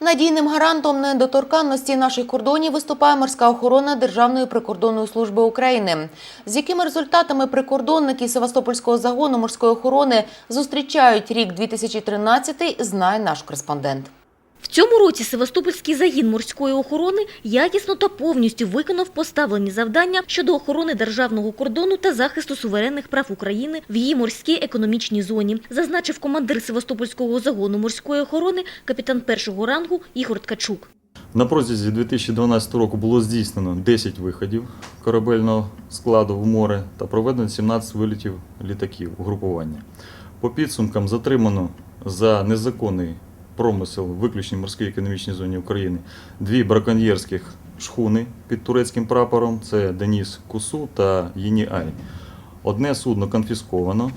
Надійним гарантом недоторканності наших кордонів виступає морська охорона Державної прикордонної служби України. З якими результатами прикордонники Севастопольського загону морської охорони зустрічають рік 2013, знає наш кореспондент. В цьому році Севастопольський загін морської охорони якісно та повністю виконав поставлені завдання щодо охорони державного кордону та захисту суверенних прав України в її морській економічній зоні, зазначив командир Севастопольського загону морської охорони, капітан першого рангу Ігор Ткачук. На протязі 2012 року було здійснено 10 виходів корабельного складу в море та проведено 17 вилітів літаків угрупування. По підсумкам затримано за незаконний промисел в виключній морській економічній зоні України дві браконьєрських шхуни під турецьким прапором це Деніс Кусу та Єні Ай. Одне судно конфісковано.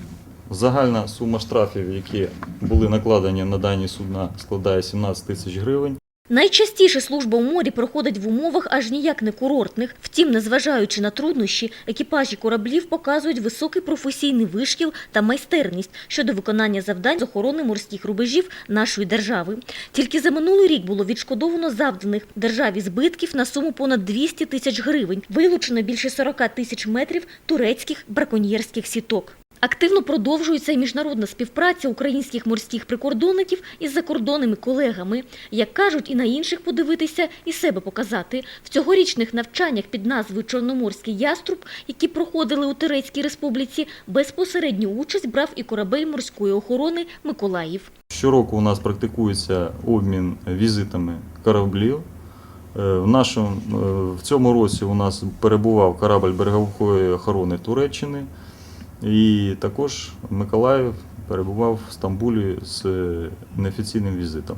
Загальна сума штрафів, які були накладені на дані судна, складає 17 тисяч гривень. Найчастіше служба у морі проходить в умовах аж ніяк не курортних. Втім, незважаючи на труднощі, екіпажі кораблів показують високий професійний вишкіл та майстерність щодо виконання завдань з охорони морських рубежів нашої держави. Тільки за минулий рік було відшкодовано завданих державі збитків на суму понад 200 тисяч гривень. Вилучено більше 40 тисяч метрів турецьких браконьєрських сіток. Активно продовжується і міжнародна співпраця українських морських прикордонників із закордонними колегами. Як кажуть, і на інших подивитися, і себе показати. В цьогорічних навчаннях під назвою Чорноморський яструб, які проходили у Турецькій республіці, безпосередню участь брав і корабель морської охорони Миколаїв. Щороку у нас практикується обмін візитами кораблів. Е, В, нашому, е, в цьому році у нас перебував корабль берегової охорони Туреччини, і також Миколаїв перебував в Стамбулі з е, неофіційним візитом.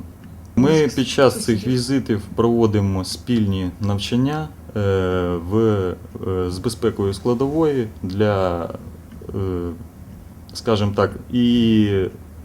Ми під час цих візитів проводимо спільні навчання е, в, е, з безпекою складової для, скажімо так, і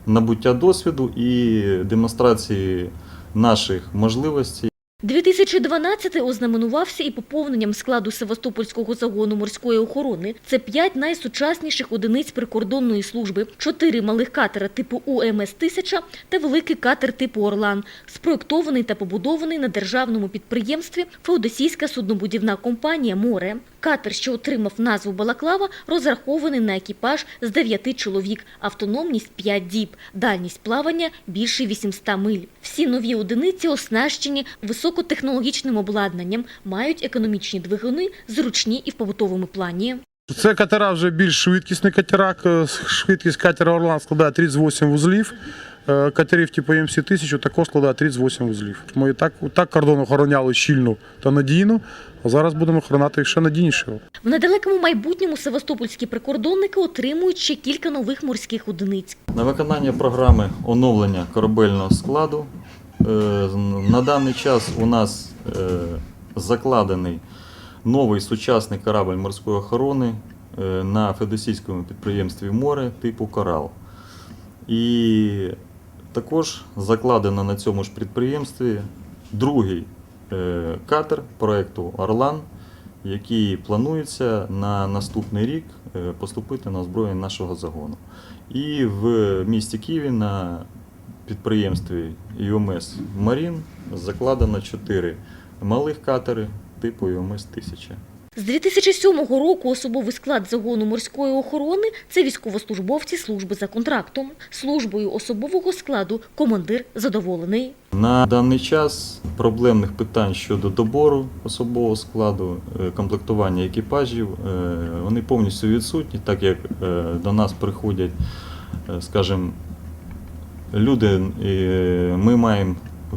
набуття досвіду, і демонстрації наших можливостей 2012 ознаменувався і поповненням складу Севастопольського загону морської охорони. Це п'ять найсучасніших одиниць прикордонної служби, чотири малих катера типу УМС-1000 та великий катер типу Орлан, спроєктований та побудований на державному підприємстві Феодосійська суднобудівна компанія «Море». Катер, що отримав назву Балаклава, розрахований на екіпаж з 9 чоловік, автономність 5 діб, дальність плавання більше 800 миль. Всі нові одиниці оснащені високотехнологічним обладнанням, мають економічні двигуни, зручні і в побутовому плані. Це катера вже більш швидкісні катера. Швидкість катера Орлан складає 38 вузлів. Е, Катерів типу МС-1000 також складає 38 вузлів. Ми і так, так кордон охороняли щільно та надійно, а зараз будемо охороняти ще надійніше. В недалекому майбутньому севастопольські прикордонники отримують ще кілька нових морських одиниць. На виконання програми оновлення корабельного складу е, на даний час у нас е, закладений новий сучасний корабль морської охорони на федосійському підприємстві море типу Корал. І також закладено на цьому ж підприємстві другий е, катер проєкту Орлан, який планується на наступний рік е, поступити на озброєння нашого загону. І в місті Києві на підприємстві ЮМС Марін закладено 4 малих катери типу ЮМС 1000. З 2007 року особовий склад загону морської охорони – це військовослужбовці служби за контрактом. Службою особового складу командир задоволений. На даний час проблемних питань щодо добору особового складу, е, комплектування екіпажів, е, вони повністю відсутні, так як е, до нас приходять, скажімо, люди, ми маємо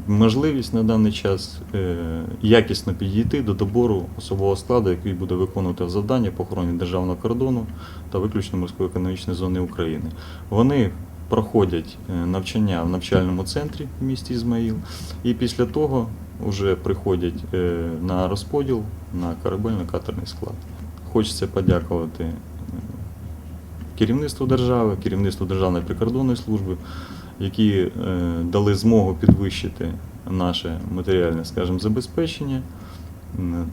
можливість на даний час е, якісно підійти до добору особового складу, який буде виконувати завдання по охороні державного кордону та виключно морської економічної зони України. Вони проходять е, навчання в навчальному центрі в місті Ізмаїл, і після того вже приходять е, на розподіл на корабельно-катерний склад. Хочеться подякувати керівництву держави, керівництву Державної прикордонної служби, які е, дали змогу підвищити наше матеріальне, скажімо, забезпечення.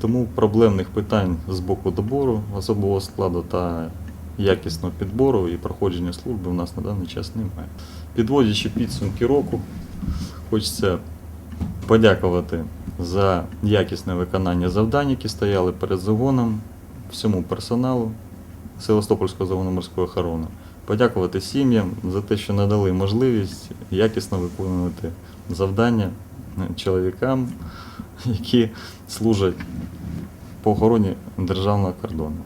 Тому проблемних питань з боку добору особового складу та якісного підбору і проходження служби у нас на даний час немає. Підводячи підсумки року, хочеться подякувати за якісне виконання завдань, які стояли перед загоном, всьому персоналу Севастопольського загону морської охорони. Подякувати сім'ям за те, що надали можливість якісно виконувати завдання е, чоловікам, які служать по охороні державного кордону.